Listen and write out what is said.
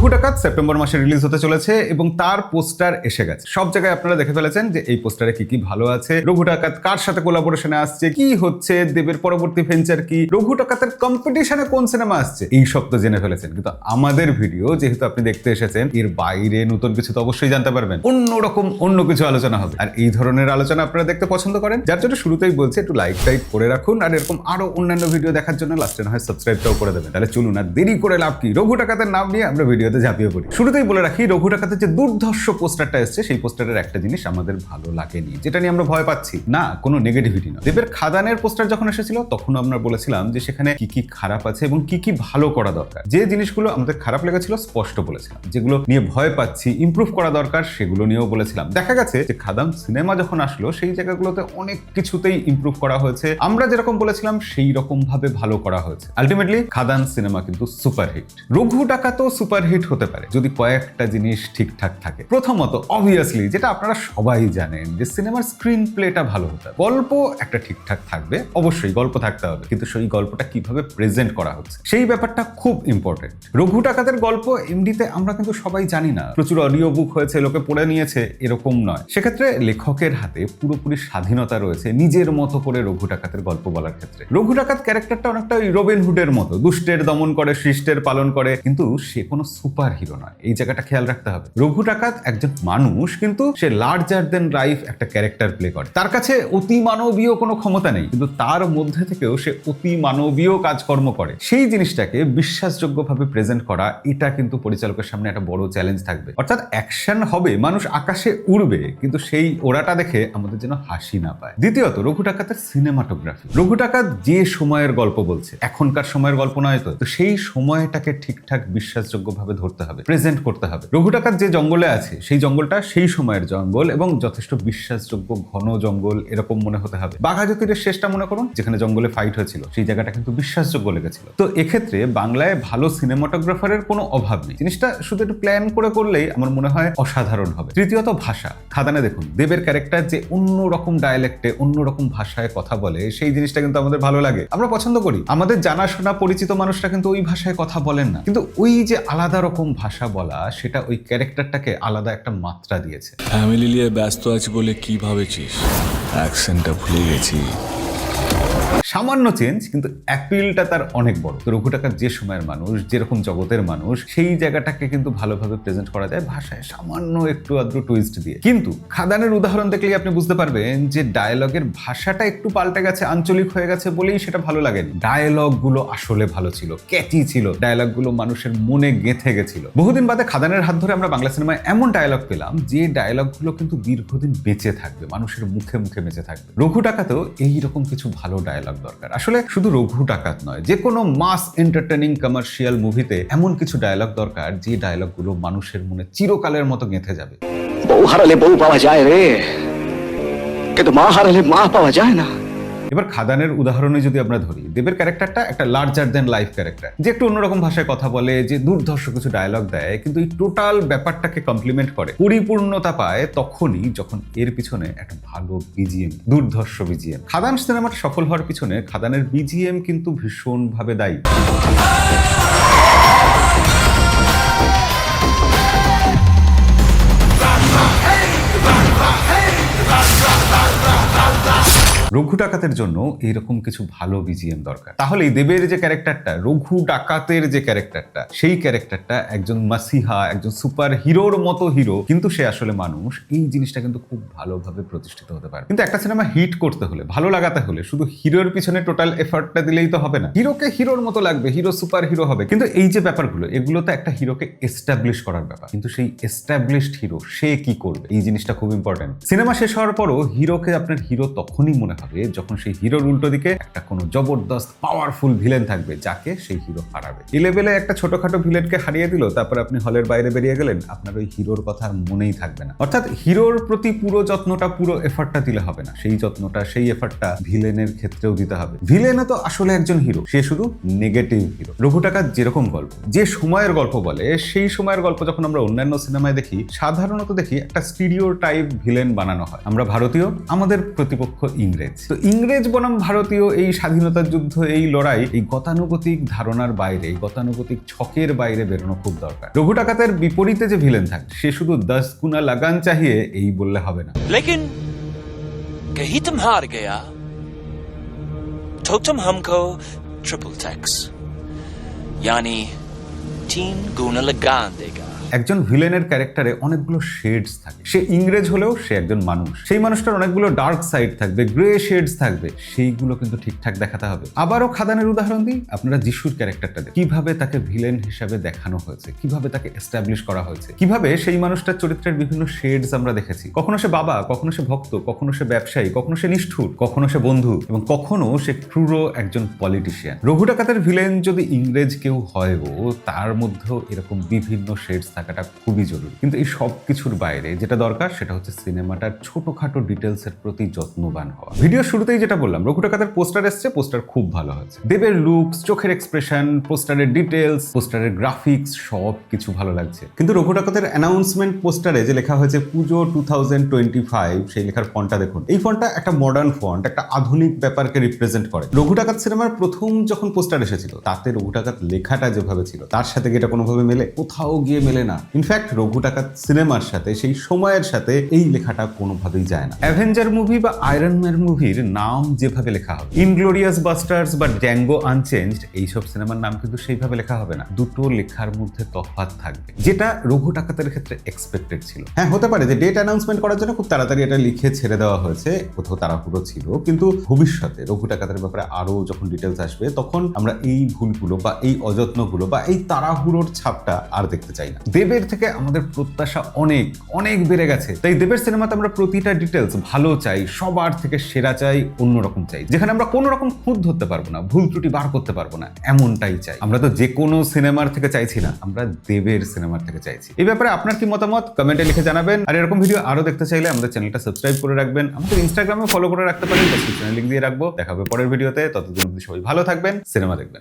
ডাকাত সেপ্টেম্বর মাসে রিলিজ হতে চলেছে এবং তার পোস্টার এসে গেছে। সব জায়গায় আপনারা দেখে ফেলেছেন যে এই পোস্টারে কি কি ভালো আছে। রঘু কার সাথে কোলাবোরেশনে আসছে? কি হচ্ছে? দেবের পরবর্তী ভেঞ্চার কি? রঘু কম্পিটিশনে কোন সিনেমা আসছে? এই সব তো জেনে ফেলেছেন। কিন্তু আমাদের ভিডিও যেহেতু আপনি দেখতে এসেছেন, এর বাইরে নতুন কিছু তো অবশ্যই জানতে পারবেন। অন্যরকম অন্য কিছু আলোচনা হবে। আর এই ধরনের আলোচনা আপনারা দেখতে পছন্দ করেন। যার জন্য শুরুতেই বলছি, একটু লাইক টাইক করে রাখুন। আর এরকম আরও অন্যান্য ভিডিও দেখার জন্য লাস্টে না হয় সাবস্ক্রাইবটাও করে দেবেন। তাহলে চলুন আর দেরি করে লাভ কি? রঘু ডাকাতের নাম নিয়ে আমরা ভিডিওতে ঝাঁপিয়ে পড়ি। শুরুতেই বলে রাখি, রঘু ডাকাতের যে দুর্ধর্ষ পোস্টারটা এসছে, সেই পোস্টারের একটা জিনিস আমাদের ভালো লাগেনি, যেটা নিয়ে আমরা ভয় পাচ্ছি। না, কোনো নেগেটিভিটি না দেবের খাদানের পোস্টার যখন এসেছিল, তখন আমরা বলেছিলাম যে সেখানে কি কি খারাপ আছে এবং কি কি ভালো করা দরকার। যে জিনিসগুলো আমাদের খারাপ লেগেছিল, স্পষ্ট বলেছিলাম। যেগুলো নিয়ে ভয় পাচ্ছি ইমপ্রুভ করা দরকার, সেগুলো নিয়েও বলেছিলাম। দেখা গেছে যে খাদাম সিনেমা যখন আসলো, সেই জায়গাগুলোতে অনেক কিছুতেই ইমপ্রুভ করা হয়েছে। আমরা যেরকম বলেছিলাম, সেই রকম ভাবে ভালো করা হয়েছে। আলটিমেটলি খাদান সিনেমা কিন্তু সুপারহিট রঘু টাকা তো সুপারহিট হতে পারে যদি কয়েকটা জিনিস ঠিকঠাক থাকে। প্রথমত অবভিয়াসলি যেটা আপনারা সবাই জানেন যে সিনেমার স্ক্রিন প্লেটা ভালো হতে হবে গল্প একটা ঠিকঠাক থাকবে, অবশ্যই গল্প থাকতে হবে, কিন্তু সেই গল্পটা কীভাবে প্রেজেন্ট করা হচ্ছে, সেই ব্যাপারটা খুব ইম্পর্টেন্ট রঘু টাকাতের গল্প এমনিতে আমরা কিন্তু সবাই জানি না। প্রচুর অডিও বুক হয়েছে, লোকে পড়ে নিয়েছে, এরকম নয়। সেক্ষেত্রে লেখকের হাতে পুরোপুরি স্বাধীনতা রয়েছে, নিজের মতো করে রঘু ডাকাতের গল্প বলার ক্ষেত্রে। রঘু ডাকাত ক্যারেক্টারটা অনেকটা ওই রবিন হুডের মতো। দুষ্টের দমন করে, সৃষ্টের পালন করে, কিন্তু সে কোনো সুপার হিরো নয়। এই জায়গাটা খেয়াল রাখতে হবে। রঘু ডাকাত একজন মানুষ, কিন্তু সে লার্জার দেন লাইফ একটা ক্যারেক্টার প্লে করে। তার কাছে অতি মানবীয় কোনো ক্ষমতা নেই, কিন্তু তার মধ্যে থেকেও সে অতি মানবীয় কাজকর্ম করে। সেই জিনিসটাকে বিশ্বাসযোগ্যভাবে প্রেজেন্ট করা, এটা কিন্তু পরিচালকের সামনে একটা বড় চ্যালেঞ্জ থাকবে। অর্থাৎ অ্যাকশন হবে, মানুষ আকাশে উড়বে, কিন্তু সেই ওড়াটা দেখে আমাদের যেন হাসি না পায়। দ্বিতীয়ত, রঘু ডাকাতের সিনেমাটোগ্রাফি রঘু ডাকাত যে সময়ের গল্প বলছে, এখনকার সময়ের গল্প নয় তো। তো সেই সময়টাকে ঠিকঠাক, বিশ্বাসযোগ্যভাবে ধরতে হবে প্রেজেন্ট করতে হবে। রঘু ডাকাত যে জঙ্গলে আছে, সেই জঙ্গলটা সেই সময়ের জঙ্গল এবং যথেষ্ট বিশ্বাসযোগ্য ঘন জঙ্গল এরকম মনে হতে হবে। বাঘা জ্যোতিরের শেষটা মনে করুন, যেখানে জঙ্গলে ফাইট হয়েছিল, সেই জায়গাটা কিন্তু বিশ্বাসযোগ্য লেগেছিল। তো এক্ষেত্রে বাংলায় ভালো সিনেমাটোগ্রাফারের কোনো অভাব নেই। জিনিসটা শুধু একটু প্ল্যান করে করলেই আমার মনে হয় অসাধারণ হবে। তৃতীয়ত ভাষা। খাদানে দেখুন, দেবের ক্যারেক্টার যে অন্য রকম ডায়ালেক্টে অন্য রকম ভাষায় কথা বলে, সেই জিনিসটা কিন্তু আমাদের ভালো লাগে। আমরা পছন্দ করি। আমাদের জানাশোনা পরিচিত মানুষরা কিন্তু ওই ভাষায় কথা বলেন না। কিন্তু ওই যে আলাদা রকম ভাষা বলা, সেটা ওই ক্যারেক্টারটাকে আলাদা একটা মাত্রা দিয়েছে। ফ্যামিলি নিয়ে ব্যস্ত আছি বলে কি ভাবেছিস অ্যাকসেন্টটা ভুলে গেছি। সামান্য চেঞ্জ কিন্তু অ্যাপিলটা তার অনেক বড়। তো রঘু টাকার যে সময়ের মানুষ যেরকম জগতের মানুষ, সেই জায়গাটাকে কিন্তু ভালোভাবে প্রেজেন্ট করা যায় ভাষায় সামান্য একটু আদ্র টুইস্ট দিয়ে। কিন্তু খাদানের উদাহরণ দেখলেই আপনি বুঝতে পারবেন যে ডায়লগের ভাষাটা একটু পাল্টে গেছে, আঞ্চলিক হয়ে গেছে বলেই সেটা ভালো লাগেনি। ডায়লগগুলো আসলে ভালো ছিল ক্যাচি ছিল। ডায়লগগুলো মানুষের মনে গেঁথে গেছিল। বহুদিন বাদে খাদানের হাত ধরে আমরা বাংলা সিনেমায় এমন ডায়লগ পেলাম যে ডায়লগগুলো কিন্তু দীর্ঘদিন বেঁচে থাকবে, মানুষের মুখে মুখে বেঁচে থাকবে। রঘু টাকাতেও এইরকম কিছু ভালো ডায়লগ দরকার। আসলে শুধু রঘু ডাকাত নয় যে কোনো মাস এন্টারটেনিং কমার্শিয়াল মুভিতে এমন কিছু ডায়লগ দরকার, যে ডায়লগগুলো মানুষের মনে চিরকালের মতো গেঁথে যাবে। বউ হারালে বউ পাওয়া যায় রে, কিন্তু মা হারালে মা পাওয়া যায় না। এবার খাদানের উদাহরণে যদি আমরা ধরি, দেবের ক্যারেক্টারটা একটা লার্জার দেন লাইফ ক্যারেক্টার যে একটু অন্যরকম ভাষায় কথা বলে, যে দুর্ধর্ষ কিছু ডায়লগ দেয়, কিন্তু এই টোটাল ব্যাপারটাকে কমপ্লিমেন্ট করে, পরিপূর্ণতা পায় তখনই যখন এর পিছনে একটা ভালো বিজিএম দুর্ধর্ষ বিজিএম খাদান সিনেমাটা সফল হওয়ার পিছনে খাদানের বিজিএম কিন্তু ভীষণভাবে দায়ী। রঘু ডাকাতের জন্য এইরকম কিছু ভালো বিজিএম দরকার। তাহলে দেবের যে ক্যারেক্টারটা রঘু ডাকাতের যে ক্যারেক্টারটা সেই ক্যারেক্টারটা একজন মাসিহা, একজন সুপার হিরোর মতো হিরো কিন্তু সে আসলে মানুষ, এই জিনিসটা কিন্তু খুব ভালোভাবে প্রতিষ্ঠিত হতে পারে। কিন্তু একটা সিনেমা হিট করতে হলে, ভালো লাগাতে হলে, শুধু হিরোর পিছনে টোটাল এফার্টটা দিলেই তো হবে না। হিরোকে হিরোর মতো লাগবে, হিরো সুপার হিরো হবে। কিন্তু এই যে ব্যাপারগুলো, এগুলো তো একটা হিরোকে এস্টাবলিশ করার ব্যাপার। কিন্তু সেই এস্টাবলিশড হিরো সে কি করবে? এই জিনিসটা খুব ইম্পর্টেন্ট সিনেমা শেষ হওয়ার পরও হিরোকে আপনার হিরো তখনই মনে হবে, যখন সেই হিরোর উল্টো দিকে একটা কোনো জবরদস্ত পাওয়ারফুল ভিলেন থাকবে, যাকে সেই হিরো হারাবে। এই লেভেলে একটা ছোটখাটো ভিলেনকে হারিয়ে দিল, তারপর আপনি হলের বাইরে বেরিয়ে গেলেন, আপনার ওই হিরোর কথা আর মনেই থাকবে না। অর্থাৎ হিরোর প্রতি পুরো যত্নটা, পুরো এফার্টটা দিলে হবে না। সেই যত্নটা, সেই এফার্টটা ভিলেনের ক্ষেত্রেও দিতে হবে। ভিলেনও তো আসলে একজন হিরো, সে শুধু নেগেটিভ হিরো রঘু টাকার যেরকম গল্প, যে সময়ের গল্প বলে, সেই সময়ের গল্প যখন আমরা অন্যান্য সিনেমায় দেখি, সাধারণত দেখি একটা স্টিরিও টাইপ ভিলেন বানানো হয়। আমরা ভারতীয়, আমাদের প্রতিপক্ষ ইংরেজ। ইংরেজ তো ইংরেজ বনাম ভারতীয় এই স্বাধীনতার যুদ্ধ এই লড়াই এই গতানুগতিক ধারণার বাইরে এই গতানুগতিক ছকের বাইরে বেরোনো খুব দরকার রঘু ডাকাতের বিপরীতে যে ভিলেন থাকে সে শুধু দশ গুণা লাগান চাহিয়ে এই বললে হবে না लेकिन कहीं तुम हार गया तो तुम हमको ट्रिपल टैक्स यानी तीन गुना लगान देगा একজন ভিলেনের ক্যারেক্টারে অনেকগুলো শেডস থাকে। সে ইংরেজ হলেও সে একজন মানুষ। সেই মানুষটার অনেকগুলো ডার্ক সাইড থাকবে, গ্রে শেডস থাকবে, সেইগুলো কিন্তু ঠিকঠাক দেখাতে হবে। আবারও খাদানের উদাহরণ দিই, আপনারা যিশুর ক্যারেক্টারটা। কীভাবে তাকে ভিলেন হিসাবে দেখানো হয়েছে, কীভাবে তাকে এস্টাবলিশ করা হয়েছে, কীভাবে সেই মানুষটার চরিত্রের বিভিন্ন শেডস আমরা দেখেছি। কখনো সে বাবা, কখনো সে ভক্ত, কখনো সে ব্যবসায়ী, কখনো সে নিষ্ঠুর, কখনো সে বন্ধু, এবং কখনো সে ক্রুরো একজন পলিটিশিয়ান রঘু ডাকাতের ভিলেন যদি ইংরেজ কেউ হয়ও তার মধ্যেও এরকম বিভিন্ন শেডস থাকাটা খুবই জরুরি। কিন্তু এই সব কিছুর বাইরে যেটা দরকার সেটা হচ্ছে সিনেমাটার ছোটখাটো ডিটেলস এর প্রতি যত্নবান হওয়া। ভিডিও শুরুতেই যেটা বললাম, রঘু ডাকাতের পোস্টার এসছে পোস্টার খুব ভালো হয়েছে। দেবের লুকস চোখের এক্সপ্রেশন পোস্টারের ডিটেলস পোস্টারের গ্রাফিক্স সব কিছু ভালো লাগছে। কিন্তু রঘু ডাকাতের অ্যানাউন্সমেন্ট পোস্টারে যে লেখা হয়েছে পুজো টু থাউজেন্ড টোয়েন্টি ফাইভ সেই লেখার ফন্টটা দেখুন। এই ফন্টটা একটা মডার্ন ফন্ট একটা আধুনিক ব্যাপারকে রিপ্রেজেন্ট করে। রঘু ডাকাত সিনেমার প্রথম যখন পোস্টার এসেছিল, তাতে রঘু ডাকাত লেখাটা যেভাবে ছিল, তার সাথে এটা কোনোভাবে মেলে? কোথাও গিয়ে মেলে না। ইনফ্যাক্ট রঘু ডাকাত সিনেমার সাথে, সেই সময়ের সাথে এই লেখাটা কোনোভাবেই যায় না। অ্যাভেঞ্জার মুভি বা আয়রন ম্যান মুভির নাম যেভাবে লেখা হবে ইনগ্লোরিয়াস বাস্টার্স বা ড্যাঙ্গো আনচেঞ্জড এইসব সিনেমার নাম কিন্তু সেইভাবে লেখা হবে না। দুটো লেখার মধ্যে তফাৎ থাকবে, যেটা রঘু ডাকাতের ক্ষেত্রে এক্সপেক্টেড ছিল। হ্যাঁ হতে পারে যে ডেট অ্যানাউন্সমেন্ট করার জন্য খুব তাড়াতাড়ি এটা লিখে ছেড়ে দেওয়া হয়েছে, কোথাও তাড়াহুড়ো ছিল। কিন্তু ভবিষ্যতে রঘু ডাকাতের ব্যাপারে আরও যখন ডিটেলস আসবে, তখন আমরা এই ভুলগুলো বা এই অযত্নগুলো বা এই তাড়াহুড়োর ছাপটা আর দেখতে চাই না। দেবের থেকে আমাদের প্রত্যাশা অনেক অনেক বেড়ে গেছে। তাই দেবের সিনেমাতে আমরা প্রতিটা ডিটেলস ভালো চাই, সবার থেকে সেরা চাই, অন্যরকম চাই। যেখানে আমরা কোনো রকম খুঁত ধরতে পারব না, ভুল ত্রুটি বার করতে পারব না, এমনটাই চাই। আমরা তো যে কোনো সিনেমার থেকে চাইছি না, আমরা দেবের সিনেমার থেকে চাইছি। এই ব্যাপারে আপনার কি মতামত? কমেন্টে লিখে জানাবেন। আর এরকম ভিডিও আরও দেখতে চাইলে আমাদের চ্যানেলটা সাবস্ক্রাইব করে রাখবেন। আমাদের ইনস্টাগ্রামে ফলো করে রাখতে পারেন ডেসক্রিপশনে লিঙ্ক দিয়ে রাখব। দেখা হবে পরের ভিডিওতে ততদিন সবাই ভালো থাকবেন, সিনেমা দেখবেন।